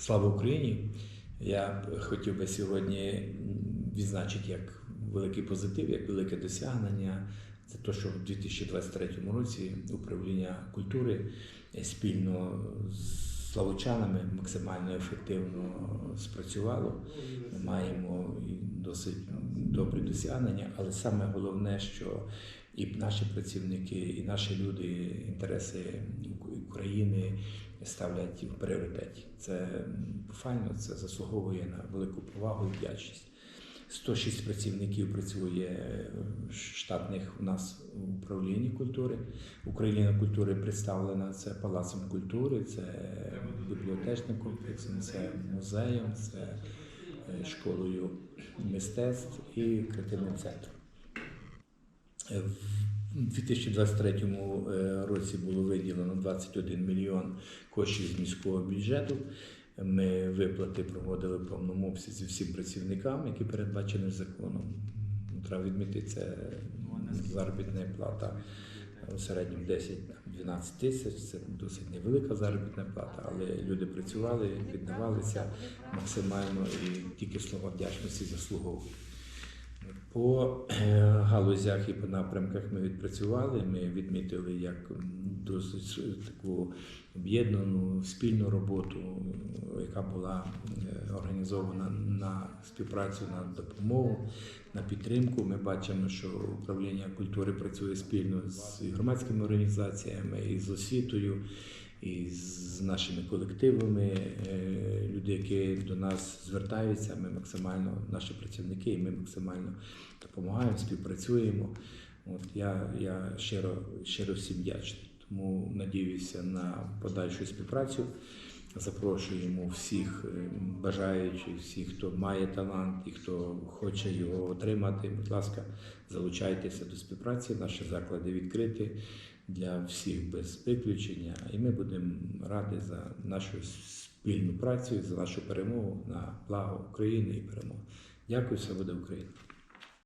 Слава Україні! Я хотів би сьогодні відзначити як великий позитив, як велике досягнення. Це те, що в 2023 році управління культури спільно з славучанами максимально ефективно спрацювало. Ми маємо досить добрі досягнення, але саме головне, що і наші працівники, і наші люди інтереси України ставлять в пріоритеті. Це файно, це заслуговує на велику повагу і вдячність. 106 працівників працює штатних у нас в управлінні культури. Управління культури представлена це палацом культури, це бібліотечним комплексом, це музеєм, це е, школою мистецтв і креативним центром. В 2023 е, році було виділено 21 мільйон коштів з міського бюджету. Ми виплати проводили в повному обсязі всім працівникам, які передбачені законом. Треба відмітити, це заробітна плата у середньому 10-12 тисяч. Це досить невелика заробітна плата, але люди працювали, віддавалися максимально і тільки слова вдячності заслуговують. По е, галузях і по напрямках ми відпрацювали. Ми відмітили як досить таку об'єднану спільну роботу, яка була е, організована на співпрацю на допомогу, на підтримку. Ми бачимо, що управління культури працює спільно з громадськими організаціями і з освітою. І з нашими колективами, е, люди, які до нас звертаються, ми максимально, наші працівники, ми максимально допомагаємо, співпрацюємо. От я, я щиро, щиро всім вдячний. Тому надіюся на подальшу співпрацю. Запрошуємо всіх е, бажаючих, всіх, хто має талант і хто хоче його отримати. Будь ласка, залучайтеся до співпраці. Наші заклади відкриті для всіх без виключення. І ми будемо раді за нашу спільну працю, за нашу перемогу на благо України і перемогу. Дякую, все буде Україна.